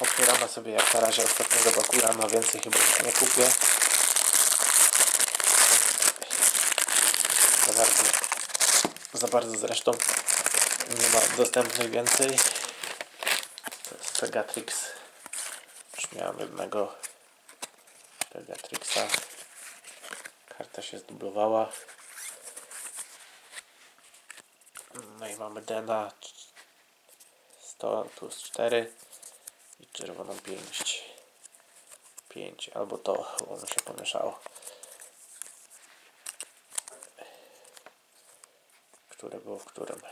Otwieramy sobie jak na razie ostatniego Bakugana, więcej chyba nie kupię. Za bardzo, za bardzo zresztą nie ma dostępnych więcej. To jest Pegatrix. Już miałem jednego Pegatrixa. Karta się zdublowała. No i mamy Dena 100 plus 4 i czerwoną pięść. 5 albo to, bo mi się pomieszało. Które było w którym?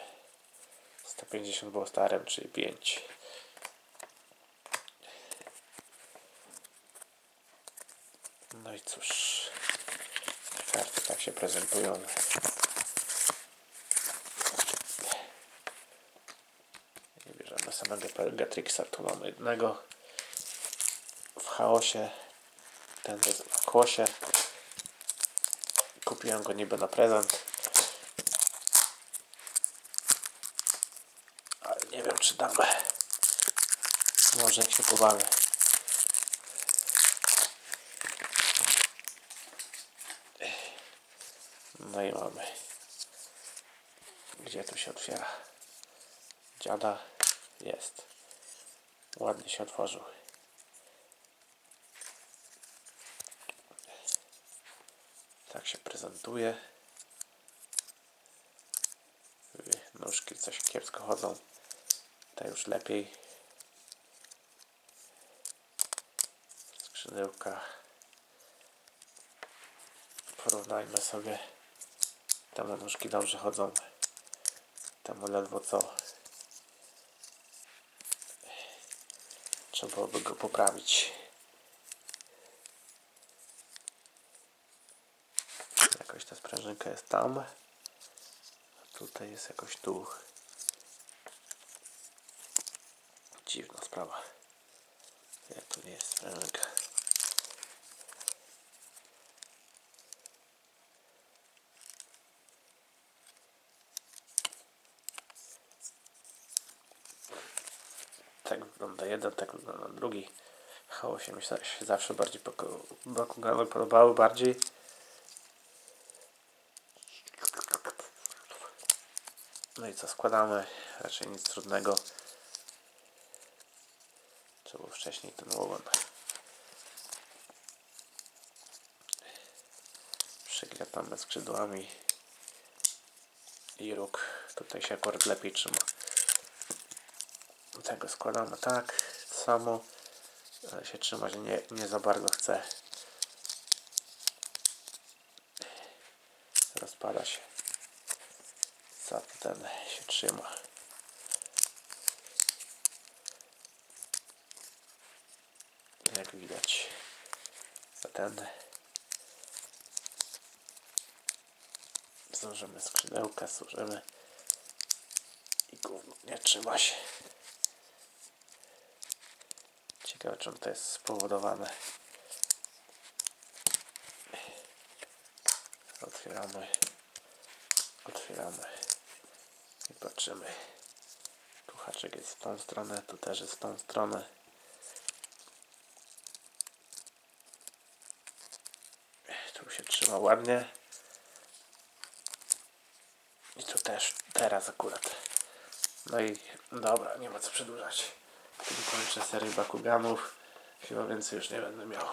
150 było starym, czyli 5. No i cóż, karty tak się prezentują. Nie bierzemy samego Pelgatrixa, tu mamy jednego w chaosie. Ten jest w kłosie. Kupiłem go niby na prezent. Ale nie wiem czy damy. Może się pobawię. No i mamy. Gdzie tu się otwiera? Dziada jest. Ładnie się otworzył. Tak się prezentuje. Nóżki coś kiepsko chodzą. Te już lepiej. Skrzydełka. Porównajmy sobie. Temu nóżki dobrze chodzą. Temu ledwo co. Trzeba byłoby go poprawić. Jakoś ta sprężynka jest tam. A tutaj jest jakoś tu. Dziwna sprawa. Jak tu nie jest sprężynka. Wygląda jeden, tak wygląda drugi. W chaosie mi się zawsze bardziej Bakugany podobały bardziej. No i co składamy? Raczej nic trudnego. Trzeba było wcześniej ten ogon. Przygniatamy skrzydłami i róg tutaj się akurat lepiej trzyma. Tego składamy tak samo, ale się trzymać nie, nie za bardzo chce. Rozpada się. Za ten się trzyma. Jak widać. Za ten złożymy skrzydełka, złożymy i gówno nie trzyma się. Ciekawe czym to jest spowodowane. Otwieramy. Otwieramy. I patrzymy. Tu haczyk jest w tą stronę, tu też jest w tą stronę. Tu się trzyma ładnie. I tu też teraz akurat. No i dobra, nie ma co przedłużać. Tym kończę serię Bakuganów. Chyba więcej już nie będę miał.